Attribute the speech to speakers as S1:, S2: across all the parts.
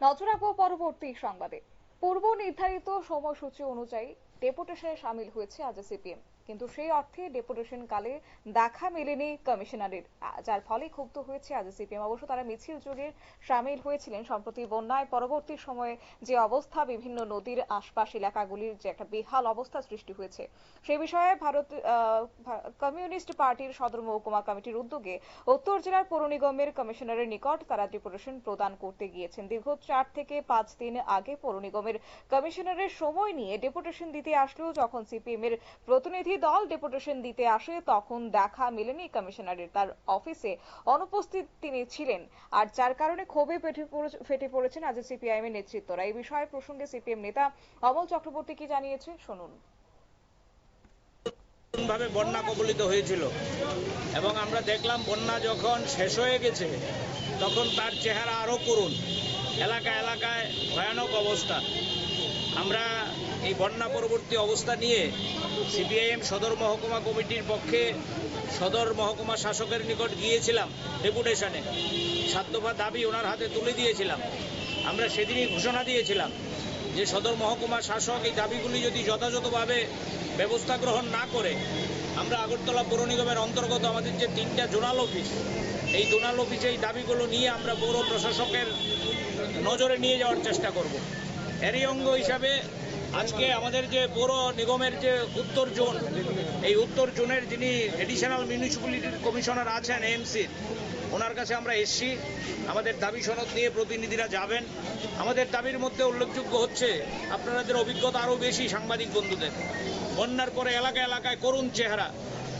S1: নজর রাখব পরবর্তী সংবাদে। পূর্ব নির্ধারিত সময়সূচি অনুযায়ী ডেপুটেশনে সামিল হয়েছে আজ সিপিএম। কিন্তু সেই অর্থে ডেপুটেশন কালে দেখা মেলেনি কমিশনারের যার ফলে ক্ষুব্ধ হয়েছে আজ সিপিএম। অবশ্য তারা মিছিল যোগে সামিল হয়েছিলেন সম্প্রতি বন্যায়। পরবর্তী সময়ে যে অবস্থা, বিভিন্ন নদীর আশপাশ এলাকাগুলির যে একটা বেহাল অবস্থা সৃষ্টি হয়েছে সেই বিষয়ে ভারত কমিউনিস্ট পার্টির সদর মহকুমা কমিটির উদ্যোগে উত্তর জেলার পৌর নিগমের কমিশনারের নিকট তারা ডেপুটেশন প্রদান করতে গিয়েছেন। দীর্ঘ চার থেকে পাঁচ দিন আগে পৌর নিগমের কমিশনারের সময় নিয়ে ডেপুটেশন দিতে আসলেও যখন সিপিএম এর প্রতিনিধি দল ডেপুটেশন দিতে আসে, তখন দেখা মেলেনি কমিশনারের তার অফিসে অনুপস্থিত তিনি ছিলেন। আর যার কারণে ক্ষোভে ফেটে পড়েছেন আজ সিপিআইএম এর নেতৃত্বরা। এই বিষয়ে প্রসঙ্গে সিপিএম নেতা অমল চক্রবর্তী কি জানিয়েছে, শুনুন।
S2: ভাবে বন্যা কবলিত হয়েছিল। এবং আমরা দেখলাম বন্যা যখন শেষ হয়ে গেছে, তখন তার চেহারা আরও করুন এলাকা এলাকায় ভয়ানক অবস্থা। আমরা এই বন্যা পরবর্তী অবস্থা নিয়ে সিপিআইএম সদর মহকুমা কমিটির পক্ষে সদর মহকুমা শাসকের নিকট গিয়েছিলাম ডেপুটেশনে। সাত দফা দাবি ওনার হাতে তুলে দিয়েছিলাম। আমরা সেদিনই ঘোষণা দিয়েছিলাম যে সদর মহকুমা শাসক এই দাবিগুলি যদি যথাযথভাবে ব্যবস্থা গ্রহণ না করে, আমরা আগরতলা পৌর নিগমের অন্তর্গত আমাদের যে তিনটা জোনাল অফিস, এই জোনাল অফিসে এই দাবিগুলো নিয়ে আমরা পৌর প্রশাসকের নজরে নিয়ে যাওয়ার চেষ্টা করব। এরই অঙ্গ হিসাবে আজকে আমাদের যে পৌর নিগমের যে উত্তর জোন, এই উত্তর জোনের যিনি এডিশনাল মিউনিসিপ্যালিটির কমিশনার আছেন এএমসির ওনার কাছে আমরা এসছি। আমাদের দাবি সনদ নিয়ে প্রতিনিধিরা যাবেন। আমাদের দাবির মধ্যে উল্লেখযোগ্য হচ্ছে, আপনাদের অভিজ্ঞতা আরও বেশি সাংবাদিক বন্ধুদের। বন্যার পরে এলাকা এলাকায় করুণ চেহারা।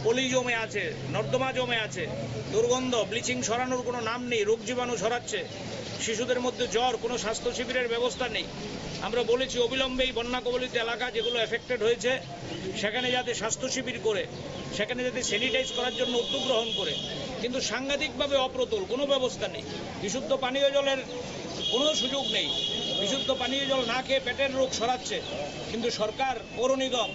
S2: পলি জমে আছে, নর্দমা জমে আছে, দুর্গন্ধ, ব্লিচিং সরানোর কোনো নাম নেই, রোগ জীবাণু ছড়াচ্ছে, শিশুদের মধ্যে জ্বর, কোনো স্বাস্থ্য শিবিরের ব্যবস্থা নেই। আমরা বলেছি অবিলম্বে এই বন্যা কবলিত এলাকা যেগুলো এফেক্টেড হয়েছে, সেখানে যাতে স্বাস্থ্য শিবির করে, সেখানে যাতে স্যানিটাইজ করার জন্য উদ্যোগ গ্রহণ করে। কিন্তু সাংঘাতিকভাবে অপ্রতুল, কোনো ব্যবস্থা নেই। বিশুদ্ধ পানীয় জলের কোনো সুযোগ নেই। বিশুদ্ধ পানীয় জল না খেয়ে পেটের রোগ সরাচ্ছে কিন্তু সরকার, পৌর নিগম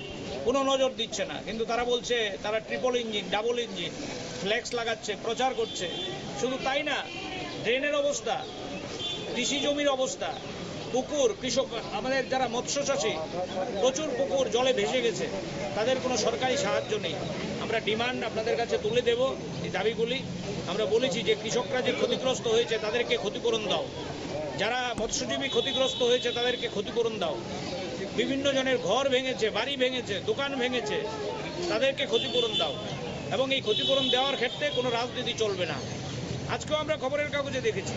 S2: কোনো নজর দিচ্ছে না। কিন্তু তারা বলছে, তারা triple engine double engine flex লাগাচ্ছে, প্রচার করছে। শুধু তাই না ড্রেনের অবস্থা, কৃষি জমির অবস্থা পুকুর, কৃষক, আমাদের যারা মৎস্য চাষী প্রচুর পুকুর জলে ভেসে গেছে। তাদের কোনো সরকারি সাহায্য নেই। আমরা ডিমান্ড আপনাদের কাছে তুলে দেব এই দাবিগুলি। আমরা বলেছি যে কৃষকরা যে ক্ষতিগ্রস্ত হয়েছে, তাদেরকে ক্ষতিপূরণ দাও। যারা মৎস্যজীবী ক্ষতিগ্রস্ত হয়েছে, তাদেরকে ক্ষতিপূরণ দাও। বিভিন্ন জনের ঘর ভেঙেছে, বাড়ি ভেঙেছে, দোকান ভেঙেছে, তাদেরকে ক্ষতিপূরণ দাও। এবং এই ক্ষতিপূরণ দেওয়ার ক্ষেত্রে কোনো রাজনীতি চলবে না। আজকেও আমরা খবরের কাগজে দেখেছি।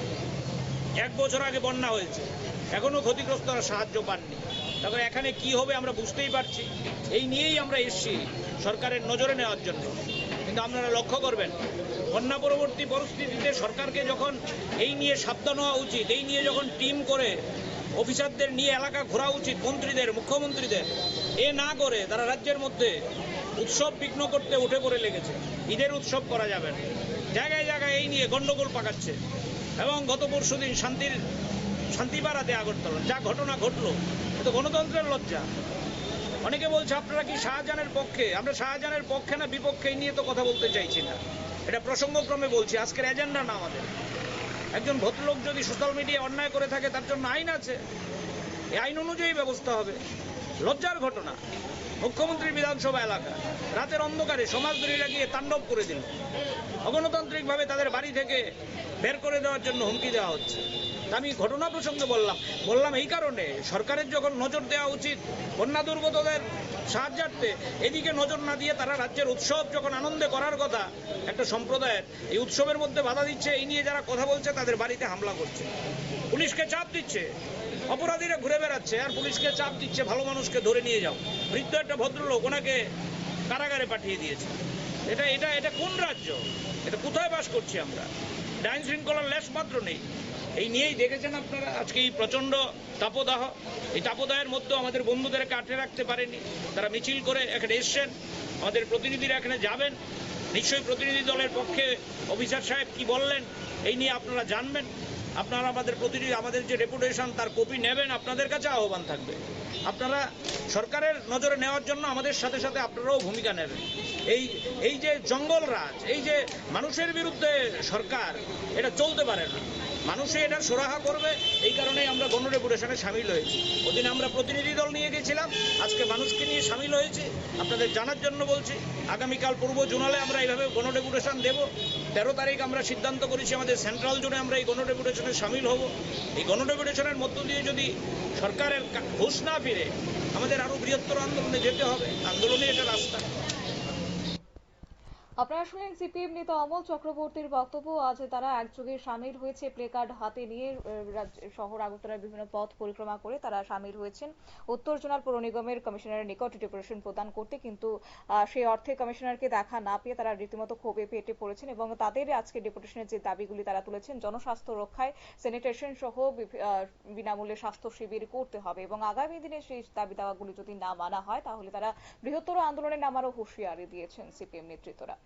S2: এক বছর আগে বন্যা হয়েছে। এখনও ক্ষতিগ্রস্তরা সাহায্য পাননি। তারপরে এখানে কি হবে আমরা বুঝতেই পারছি। এই নিয়েই আমরা এসছি সরকারের নজরে নেওয়ার জন্য। কিন্তু আপনারা লক্ষ্য করবেন, বন্যা পরবর্তী পরিস্থিতিতে সরকারকে যখন এই নিয়ে সাবধান হওয়া উচিত, এই নিয়ে যখন টিম করে অফিসারদের নিয়ে এলাকা ঘোরা উচিত, মন্ত্রীদের, মুখ্যমন্ত্রীদের, এ না করে তারা রাজ্যের মধ্যে উৎসব বিঘ্ন করতে উঠে পড়ে লেগেছে। ঈদের উৎসব করা যাবে জায়গায় জায়গায় এই নিয়ে গণ্ডগোল পাকাচ্ছে। এবং গত পরশু দিন শান্তির শান্তিপাড়াতে আগরতলা। যা ঘটনা ঘটলো, এ তো গণতন্ত্রের লজ্জা। অনেকে বলছে, আপনারা কি শাহজাহানের পক্ষে? আমরা শাহজাহানের পক্ষে না, বিপক্ষে নিয়ে তো কথা বলতে চাইছি না। এটা প্রসঙ্গক্রমে বলছি, আজকের এজেন্ডা না আমাদের। একজন ভদ্রলোক যদি সোশ্যাল মিডিয়ায় অন্যায় করে থাকে, তার জন্য আইন আছে। এই আইন অনুযায়ী ব্যবস্থা হবে। লজ্জার ঘটনা। মুখ্যমন্ত্রীর বিধানসভা এলাকা। রাতের অন্ধকারে সমাজদরীরা গিয়ে তাণ্ডব করে দিল। অগণতান্ত্রিকভাবে তাদের বাড়ি থেকে বের করে দেওয়ার জন্য হুমকি দেওয়া হচ্ছে। আমি ঘটনা প্রসঙ্গে বললাম। বললাম এই কারণে সরকারের যখন নজর দেওয়া উচিত বন্যা দুর্গতদের সাহায্যার্থে, এদিকে নজর না দিয়ে তারা রাজ্যের উৎসব যখন আনন্দে করার কথা, একটা সম্প্রদায়ের এই উৎসবের মধ্যে বাধা দিচ্ছে, এই নিয়ে যারা কথা বলছে তাদের বাড়িতে হামলা করছে। পুলিশকে চাপ দিচ্ছে, অপরাধীরা ঘুরে বেড়াচ্ছে, আর পুলিশকে চাপ দিচ্ছে, ভালো মানুষকে ধরে নিয়ে যাও। বৃদ্ধ একটা ভদ্রলোক ওনাকে কারাগারে পাঠিয়ে দিয়েছে। এটা এটা এটা কোন রাজ্য? এটা কোথায় বাস করছি আমরা? ডাইন শৃঙ্খলার লেশ মাত্র নেই। এই নিয়েই দেখেছেন আপনারা আজকে এই প্রচণ্ড তাপদাহ। এই তাপদাহের মধ্যেও আমাদের বন্ধুদেরকে আটকে রাখতে পারেনি। তারা মিছিল করে এখানে এসছেন। আমাদের প্রতিনিধিরা এখানে যাবেন। নিশ্চয়ই প্রতিনিধি দলের পক্ষে অফিসার সাহেব কি বললেন, এই নিয়ে আপনারা জানবেন। আপনারা আমাদের প্রতিটি আমাদের যে রেপুটেশন তার কপি নেবেন, আপনাদের কাছে আহ্বান থাকবে। আপনারা সরকারের নজরে নেওয়ার জন্য আমাদের সাথে সাথে আপনারাও ভূমিকা নেবেন। এই এই যে জঙ্গল রাজ এই যে মানুষের বিরুদ্ধে সরকার, এটা চলতে পারে না। মানুষে এটা সুরাহা করবে, এই কারণেই আমরা গণ ডেপুটেশনে সামিল হয়েছি। ওদিন আমরা প্রতিনিধি দল নিয়ে গেছিলাম, আজকে মানুষকে নিয়ে সামিল হয়েছি। আপনাদের জানার জন্য বলছি, আগামীকাল পূর্ব জোনালে আমরা এইভাবে গণ ডেপুটেশন দেবো। তেরো তারিখ আমরা সিদ্ধান্ত করেছি আমাদের সেন্ট্রাল জোনে আমরা এই গণ ডেপুটেশনে সামিল হব। এই গণ ডেপুটেশনের মধ্য দিয়ে যদি সরকারের ঘোষ না ফিরে, আমাদের আরও বৃহত্তর আন্দোলনে যেতে হবে। আন্দোলনে এটা রাস্তা।
S1: আপনারা শুনলেন সিপিএম নেতা অমল চক্রবর্তীর বক্তব্য। আজ তারা একযোগে সামিল হয়েছে প্লে কার্ড হাতে নিয়ে শহর আগরতলার বিভিন্ন পথ পরিক্রমা করে তারা সামিল হয়েছেন। উত্তর জোনাল পৌর নিগমের কমিশনারের নিকট ডেপুটেশন প্রদান করতে কিন্তু সেই অর্থে কমিশনারকে দেখা না পেয়ে তারা রীতিমতো ক্ষোভে পেটে পড়েছেন এবং তাদের আজকে ডেপুটেশনের যে দাবিগুলি তারা তুলেছেন, জনস্বাস্থ্য রক্ষায় স্যানিটেশন সহ বিনামূল্যে স্বাস্থ্য শিবির করতে হবে এবং আগামী দিনে সেই দাবি দাওয়াগুলি যদি না মানা হয়, তাহলে তারা বৃহত্তর আন্দোলনে নামারও হুঁশিয়ারি দিয়েছেন সিপিএম নেতৃত্বরা।